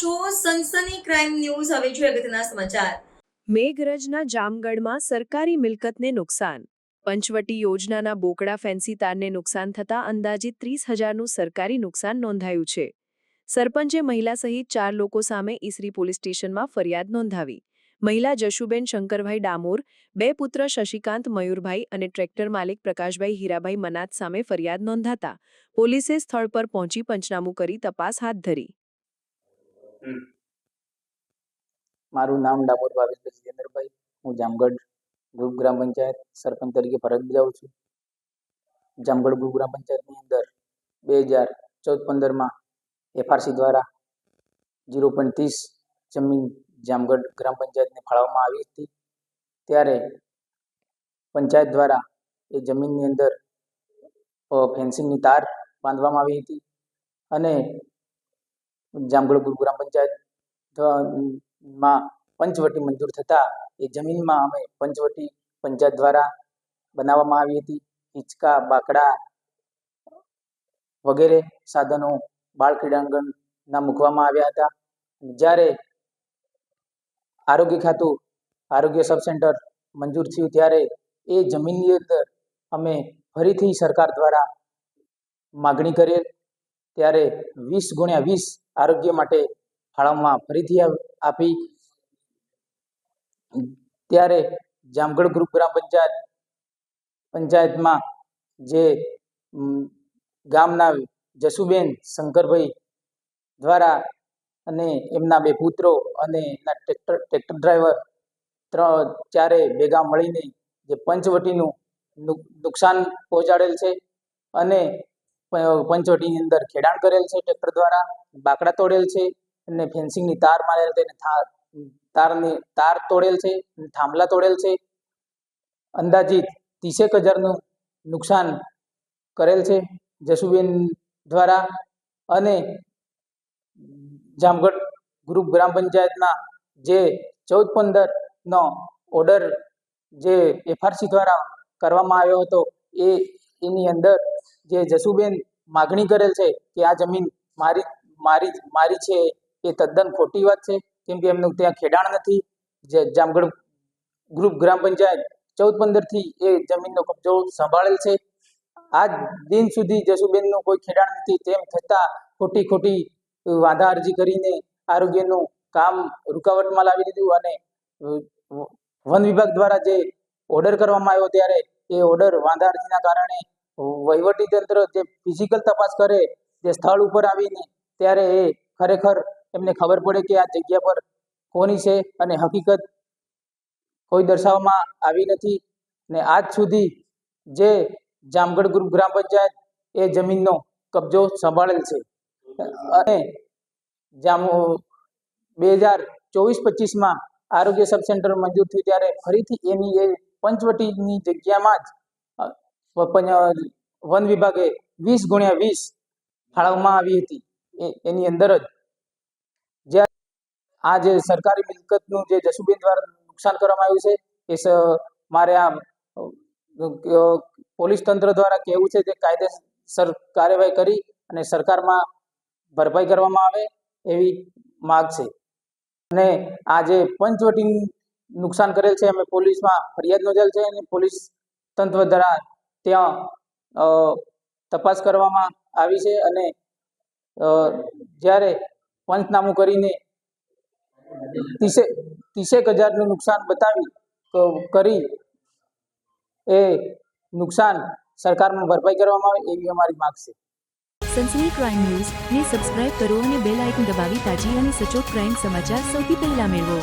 છો સનસની crime news હવે જોઈએ અગત્યના સમાચાર. મેઘરજના જામગઢમાં સરકારી મિલકતને નુકસાન. પંચવટી યોજનાના બોકડા ફેન્સી તારને નુકસાન થતાં અંદાજિત ત્રીસ હજારનું સરકારી નુકસાન નોંધાયું છે. સરપંચે મહિલા સહિત ચાર લોકો સામે ઈસરી પોલીસ સ્ટેશનમાં ફરિયાદ નોંધાવી. મહિલા જશુબેન શંકરભાઈ ડામોર, બે પુત્ર શશિકાંત મયુરભાઈ અને ટ્રેક્ટર માલિક પ્રકાશભાઈ હીરાભાઈ મનાત સામે ફરિયાદ નોંધાતા પોલીસે સ્થળ પર પહોંચી પંચનામું કરી તપાસ હાથ ધરી. મારું નામ ડામોર ભાવેશભાઈ જીતેન્દ્રભાઈ હું જામગઢ ગ્રુપ ગ્રામ પંચાયત સરપંચ તરીકે ફરજ બજાવું છું. જામગઢ ગ્રુપ ગ્રામ પંચાયતની અંદર બે હજાર ચૌદ પંદરમાં એફઆરસી દ્વારા જીરો પોઈન્ટ ત્રીસ જમીન જામગઢ ગ્રામ પંચાયતને ફાળવવામાં આવી હતી. ત્યારે પંચાયત દ્વારા એ જમીનની અંદર ફેન્સિંગની તાર બાંધવામાં આવી હતી અને જામગઢ ગ્રામ પંચાયતમાં પંચવટી મંજૂર થતા એ જમીનમાં અમે પંચવટી પંચાયત દ્વારા બનાવવામાં આવી હતી. હિંચકા, બાકડા વગેરે સાધનો બાળ ક્રીડાંગણના મૂકવામાં આવ્યા હતા. જ્યારે આરોગ્ય ખાતું, આરોગ્ય સબ સેન્ટર મંજૂર થયું ત્યારે એ જમીનની અંદર અમે ફરીથી સરકાર દ્વારા માગણી કરેલ ત્યારે વીસ ગુણ્યા વીસ આરોગ્ય માટે ફાળવવામાં ફરીથી આપી. ત્યારે જામગઢ ગ્રુપ ગ્રામ પંચાયત, પંચાયતમાં જે ગામના જસુબેન શંકરભાઈ દ્વારા અને એમના બે પુત્રો અને એમના ટ્રેક્ટર ટ્રેક્ટર ડ્રાઈવર ત્રણ ચારે ભેગા મળીને જે પંચવટીનું નુકસાન પહોંચાડેલ છે. અને પ- પંચવટીની અંદર ખેડાણ કરેલ છે ટ્રેક્ટર દ્વારા, બાકડા તોડેલ છે અને ફેન્સિંગની તાર મારેલ છે તારની, તાર તોડેલ છે થાંભલા તોડેલ છે. અંદાજિત ત્રીસેક હજારનું નુકસાન કરેલ છે જસુબેન દ્વારા અને જામગઢ ગ્રુપ ગ્રામ પંચાયતના જે ચૌદ પંદરનો ઓર્ડર જે એફઆરસી દ્વારા કરવામાં આવ્યો હતો, એ, એની અંદર જે જસુબેન માગણી કરેલ છે કે આ જમીન મારી મારી મારી છે, એ તદ્દન ખોટી વાત છે, કેમ કે એમનું ત્યાં ખેડાણ નથી. જે જામગઢ ગ્રુપ ગ્રામ પંચાયત ચૌદ પંદરથી એ જમીનનો કબજો સંભાળેલ છે. આજ દિન સુધી જસુબેનનું કોઈ ખેડાણ નથી, તેમ છતાં ખોટી ખોટી વાંધા અરજી કરીને આરોગ્યનું કામ રૂકાવટમાં લાવી દીધું અને વન વિભાગ દ્વારા જે ઓર્ડર કરવામાં આવ્યો ત્યારે એ ઓર્ડર વાંધા અરજીના કારણે વહીવટી તંત્ર જે ફિઝિકલ તપાસ કરે, જે સ્થળ ઉપર આવીને ત્યારે એ ખરેખર એમને ખબર પડે કે આ જગ્યા પર કોની છે અને હકીકત કોઈ દર્શાવવામાં આવી નથી. ને આજ સુધી જે જામગઢ ગ્રુપ ગ્રામ પંચાયત એ જમીનનો કબજો સંભાળેલ છે. અને જામ બે હજાર ચોવીસ પચીસમાં આરોગ્ય સબ સેન્ટર મંજૂર થયું ત્યારે ફરીથી એની એ પંચવટીની જગ્યામાં જ વન વિભાગે વીસ ગુણ્યા વીસ ફાળવવામાં આવી હતી. એની અંદર જ. આ જે સરકારી મિલકતનું જે જસુબેન દ્વારા નુકસાન કરવામાં આવ્યું છે, એ મારે આ પોલીસ તંત્ર દ્વારા કહેવું છે કે કાયદેસર કાર્યવાહી કરી અને સરકારમાં ભરપાઈ કરવામાં આવે એવી માગ છે. અને આ જે પંચવટી નુકસાન કરેલ છે, અમે પોલીસમાં ફરિયાદ નોંધેલ છે અને પોલીસ તંત્ર દ્વારા ત્યાં તપાસ કરવામાં આવી છે અને જ્યારે પંચનામું કરીને ત્રીસે, ત્રીસેક હજારનું નુકસાન બતાવી કરી, એ નુકસાન સરકારમાં ભરપાઈ કરવામાં આવે એવી અમારી માગ છે. સનસની ક્રાઇમ ન્યૂઝ, ને સબસ્ક્રાઇબ કરો અને બેલ આઇકન દબાવી તાજી અને સચોટ ક્રાઇમ સમાચાર સૌથી પહેલા મેળવો.